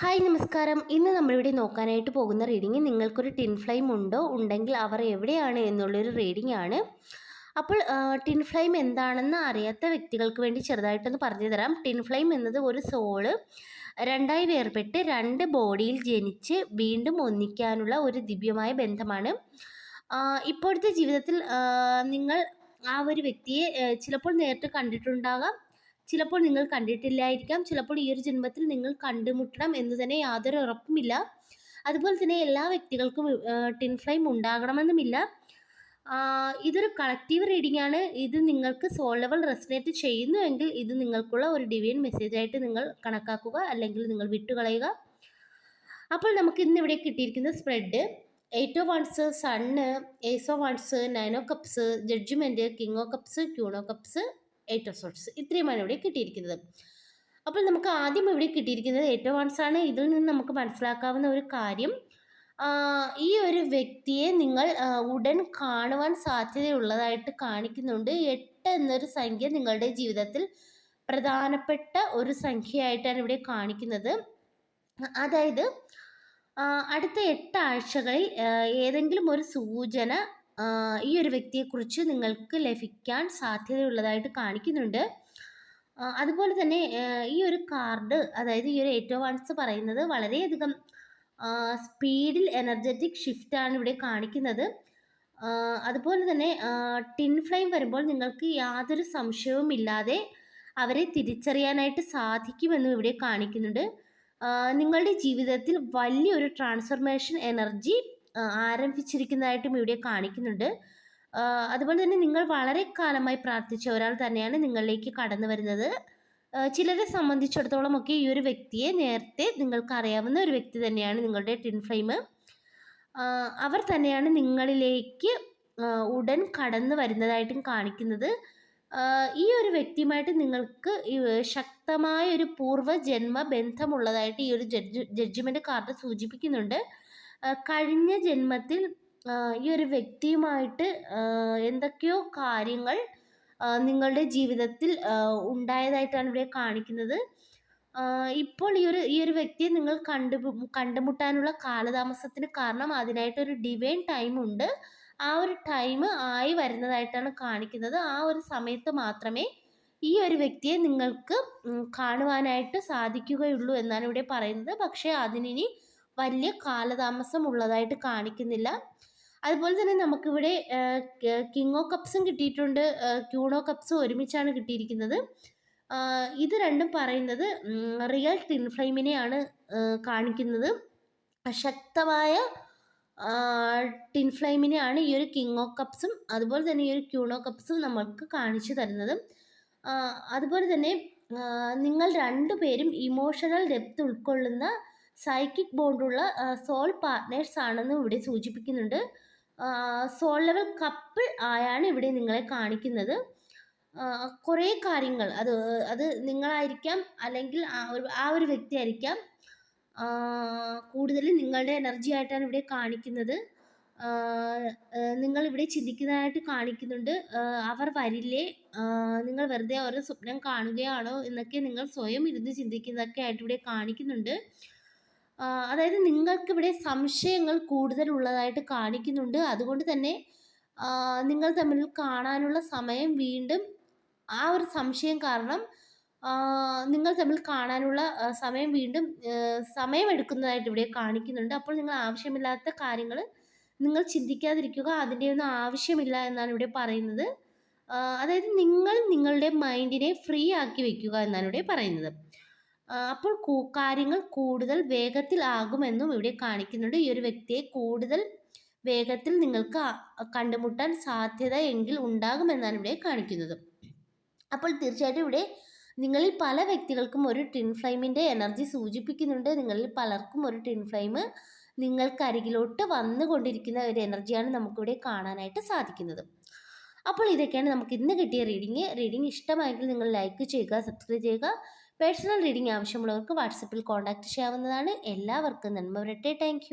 Hi നമസ്കാരം. ഇന്ന് നമ്മളിവിടെ നോക്കാനായിട്ട് പോകുന്ന റീഡിംഗ് നിങ്ങൾക്കൊരു ടിൻ ഫ്ലെയിം ഉണ്ടോ? ഉണ്ടെങ്കിൽ അവർ എവിടെയാണ് എന്നുള്ളൊരു റീഡിംഗ് ആണ്. അപ്പോൾ ടിൻ ഫ്ലെയിം എന്താണെന്ന് അറിയാത്ത വ്യക്തികൾക്ക് വേണ്ടി ചെറുതായിട്ടൊന്ന് പറഞ്ഞു തരാം. ടിൻ ഫ്ലെയിം എന്നത് ഒരു സോൾ രണ്ടായി വേർപെട്ട് രണ്ട് ബോഡിയിൽ ജനിച്ച് വീണ്ടും ഒന്നിക്കാനുള്ള ഒരു ദിവ്യമായ ബന്ധമാണ്. ഇപ്പോഴത്തെ ജീവിതത്തിൽ നിങ്ങൾ ആ ഒരു വ്യക്തിയെ ചിലപ്പോൾ നേരിട്ട് കണ്ടിട്ടുണ്ടാകാം. ചിലപ്പോൾ നിങ്ങൾ കണ്ടിട്ടില്ലായിരിക്കാം. ചിലപ്പോൾ ഈ ഒരു ജന്മത്തിൽ നിങ്ങൾ കണ്ടുമുട്ടണം എന്ന് തന്നെ യാതൊരു ഉറപ്പുമില്ല. അതുപോലെ തന്നെ എല്ലാ വ്യക്തികൾക്കും ടിൻ ഫ്ലെയിം ഉണ്ടാകണമെന്നുമില്ല. ഇതൊരു കളക്റ്റീവ് റീഡിംഗ് ആണ് ഇത് നിങ്ങൾക്ക് സോൾ ലെവൽ റെസിനേറ്റ് ചെയ്യുന്നുവെങ്കിൽ ഇത് നിങ്ങൾക്കുള്ള ഒരു ഡിവൈൻ മെസ്സേജ് ആയിട്ട് നിങ്ങൾ കണക്കാക്കുക അല്ലെങ്കിൽ നിങ്ങൾ വിട്ടുകളയുക. അപ്പോൾ നമുക്ക് ഇന്ന് ഇവിടെ കിട്ടിയിരിക്കുന്ന spread eight wands sun ace wands nine of cups judgement king of cups queen of cups eight of swords ഇത്രയുമാണ് ഇവിടെ കിട്ടിയിരിക്കുന്നത്. അപ്പോൾ നമുക്ക് ആദ്യം ഇവിടെ കിട്ടിയിരിക്കുന്നത് എയ്റ്റ് ഓഫ് വൺസ് ആണ്. ഇതിൽ നിന്ന് നമുക്ക് മനസ്സിലാക്കാവുന്ന ഒരു കാര്യം ഈ ഒരു വ്യക്തിയെ നിങ്ങൾ ഉടൻ കാണുവാൻ സാധ്യതയുള്ളതായിട്ട് കാണിക്കുന്നുണ്ട്. എട്ട് എന്നൊരു സംഖ്യ നിങ്ങളുടെ ജീവിതത്തിൽ പ്രധാനപ്പെട്ട ഒരു സംഖ്യയായിട്ടാണ് ഇവിടെ കാണിക്കുന്നത്. അതായത് അടുത്ത എട്ട് ആഴ്ചകളിൽ ഏതെങ്കിലും ഒരു സൂചന ഈ ഒരു വ്യക്തിയെക്കുറിച്ച് നിങ്ങൾക്ക് ലഭിക്കാൻ സാധ്യതയുള്ളതായിട്ട് കാണിക്കുന്നുണ്ട്. അതുപോലെ തന്നെ ഈ ഒരു കാർഡ് അതായത് ഈ ഒരു ഏറ്റവും വൺസ് പറയുന്നത് വളരെയധികം സ്പീഡിൽ എനർജറ്റിക് ഷിഫ്റ്റാണ് ഇവിടെ കാണിക്കുന്നത്. അതുപോലെ തന്നെ ടിൻ ഫ്ലെയിം വരുമ്പോൾ നിങ്ങൾക്ക് യാതൊരു സംശയവും ഇല്ലാതെ അവരെ തിരിച്ചറിയാനായിട്ട് സാധിക്കുമെന്നും ഇവിടെ കാണിക്കുന്നുണ്ട്. നിങ്ങളുടെ ജീവിതത്തിൽ വലിയൊരു ട്രാൻസ്ഫർമേഷൻ എനർജി ആരംഭിച്ചിരിക്കുന്നതായിട്ടും ഇവിടെ കാണിക്കുന്നുണ്ട്. അതുപോലെ തന്നെ നിങ്ങൾ വളരെ കാലമായി പ്രാർത്ഥിച്ച ഒരാൾ തന്നെയാണ് നിങ്ങളിലേക്ക് കടന്നു വരുന്നത്. ചിലരെ സംബന്ധിച്ചിടത്തോളം ഒക്കെ ഈ ഒരു വ്യക്തിയെ നേരത്തെ നിങ്ങൾക്ക് അറിയാവുന്ന ഒരു വ്യക്തി തന്നെയാണ് നിങ്ങളുടെ ടിൻ ഫ്ലെയിം. അവർ തന്നെയാണ് നിങ്ങളിലേക്ക് ഉടൻ കടന്നു വരുന്നതായിട്ടും കാണിക്കുന്നത്. ഈ ഒരു വ്യക്തിയുമായിട്ട് നിങ്ങൾക്ക് ശക്തമായ ഒരു പൂർവ ജന്മ ബന്ധമുള്ളതായിട്ട് ഈ ഒരു ജഡ്ജ് ജഡ്ജ്മെന്റ് കാർഡ് സൂചിപ്പിക്കുന്നുണ്ട്. കഴിഞ്ഞ ജന്മത്തിൽ ഈ ഒരു വ്യക്തിയുമായിട്ട് എന്തൊക്കെയോ കാര്യങ്ങൾ നിങ്ങളുടെ ജീവിതത്തിൽ ഉണ്ടായതായിട്ടാണ് ഇവിടെ കാണിക്കുന്നത്. ഇപ്പോൾ ഈ ഒരു ഈ ഒരു വ്യക്തിയെ നിങ്ങൾ കണ്ടു കണ്ടുമുട്ടാനുള്ള കാലതാമസത്തിന് കാരണം അതിനായിട്ടൊരു ഡിവൈൻ ടൈം ഉണ്ട്. ആ ഒരു ടൈം ആയി വരുന്നതായിട്ടാണ് കാണിക്കുന്നത്. ആ ഒരു സമയത്ത് മാത്രമേ ഈ ഒരു വ്യക്തിയെ നിങ്ങൾക്ക് കാണുവാനായിട്ട് സാധിക്കുകയുള്ളൂ എന്നാണ് ഇവിടെ പറയുന്നത്. പക്ഷേ അതിനിനി വലിയ കാലതാമസം ഉള്ളതായിട്ട് കാണിക്കുന്നില്ല. അതുപോലെ തന്നെ നമുക്കിവിടെ കിങ് ഓ കപ്സും കിട്ടിയിട്ടുണ്ട്. ക്യൂണോ കപ്സും ഒരുമിച്ചാണ് കിട്ടിയിരിക്കുന്നത്. ഇത് രണ്ടും പറയുന്നത് റിയൽ ടിൻ ഫ്ലെയിമിനെയാണ് കാണിക്കുന്നത്. ശക്തമായ ടിൻ ഫ്ലെയിമിനെയാണ് ഈ ഒരു കിങ് ഓ കപ്സും അതുപോലെ തന്നെ ഈ ഒരു ക്യൂണോ കപ്സും നമ്മൾക്ക് കാണിച്ചു തരുന്നത്. അതുപോലെ തന്നെ നിങ്ങൾ രണ്ടുപേരും ഇമോഷണൽ ഡെപ്ത് ഉൾക്കൊള്ളുന്ന സൈക്കിക് ബോണ്ടുള്ള സോൾ പാർട്ട്നേഴ്സ് ആണെന്ന് ഇവിടെ സൂചിപ്പിക്കുന്നുണ്ട്. സോൾ ലെവൽ കപ്പിൾ ആയാണ് ഇവിടെ നിങ്ങളെ കാണിക്കുന്നത്. കുറേ കാര്യങ്ങൾ. അത് അത് നിങ്ങളായിരിക്കാം അല്ലെങ്കിൽ ആ ഒരു ആ ഒരു കൂടുതലും നിങ്ങളുടെ എനർജി ആയിട്ടാണ് ഇവിടെ കാണിക്കുന്നത്. നിങ്ങൾ ഇവിടെ ചിന്തിക്കുന്നതായിട്ട് കാണിക്കുന്നുണ്ട്. അവർ വരില്ലേ? നിങ്ങൾ വെറുതെ ഓരോ സ്വപ്നം കാണുകയാണോ എന്നൊക്കെ നിങ്ങൾ സ്വയം ഇരുന്ന് ചിന്തിക്കുന്നതൊക്കെ ആയിട്ട് ഇവിടെ കാണിക്കുന്നുണ്ട്. അതായത് നിങ്ങൾക്കിവിടെ സംശയങ്ങൾ കൂടുതലുള്ളതായിട്ട് കാണിക്കുന്നുണ്ട്. അതുകൊണ്ട് തന്നെ നിങ്ങൾ തമ്മിൽ കാണാനുള്ള സമയം വീണ്ടും ആ ഒരു സംശയം കാരണം നിങ്ങൾ തമ്മിൽ കാണാനുള്ള സമയം വീണ്ടും സമയമെടുക്കുന്നതായിട്ട് ഇവിടെ കാണിക്കുന്നുണ്ട്. അപ്പോൾ നിങ്ങൾ ആവശ്യമില്ലാത്ത കാര്യങ്ങൾ നിങ്ങൾ ചിന്തിക്കാതിരിക്കുക. അതിന്റെ ഒന്നും ആവശ്യമില്ല എന്നാണ് ഇവിടെ പറയുന്നത്. അതായത് നിങ്ങൾ നിങ്ങളുടെ മൈൻഡിനെ ഫ്രീ ആക്കി വെക്കുക എന്നാണ് ഇവിടെ പറയുന്നത്. അപ്പോൾ കാര്യങ്ങൾ കൂടുതൽ വേഗത്തിൽ ആകുമെന്നും ഇവിടെ കാണിക്കുന്നുണ്ട്. ഈ ഒരു വ്യക്തിയെ കൂടുതൽ വേഗത്തിൽ നിങ്ങൾക്ക് കണ്ടുമുട്ടാൻ സാധ്യത എങ്കിൽ ഉണ്ടാകുമെന്നാണ് ഇവിടെ കാണിക്കുന്നത്. അപ്പോൾ തീർച്ചയായിട്ടും ഇവിടെ നിങ്ങളിൽ പല വ്യക്തികൾക്കും ഒരു ടിൻ ഫ്ലെയിമിന്റെ എനർജി സൂചിപ്പിക്കുന്നുണ്ട്. നിങ്ങളിൽ പലർക്കും ഒരു ടിൻ ഫ്ലെയിം നിങ്ങൾക്കരികിലോട്ട് വന്നുകൊണ്ടിരിക്കുന്ന ഒരു എനർജിയാണ് നമുക്കിവിടെ കാണാനായിട്ട് സാധിക്കുന്നത്. അപ്പോൾ ഇതൊക്കെയാണ് നമുക്ക് ഇന്ന് കിട്ടിയ റീഡിങ്. റീഡിങ് ഇഷ്ടമായെങ്കിൽ നിങ്ങൾ ലൈക്ക് ചെയ്യുക സബ്സ്ക്രൈബ് ചെയ്യുക. പേഴ്സണൽ റീഡിംഗ് ആവശ്യമുള്ളവർക്ക് വാട്സപ്പിൽ കോൺടാക്റ്റ് ചെയ്യാവുന്നതാണ്. എല്ലാവർക്കും നന്മ വരട്ടെ താങ്ക്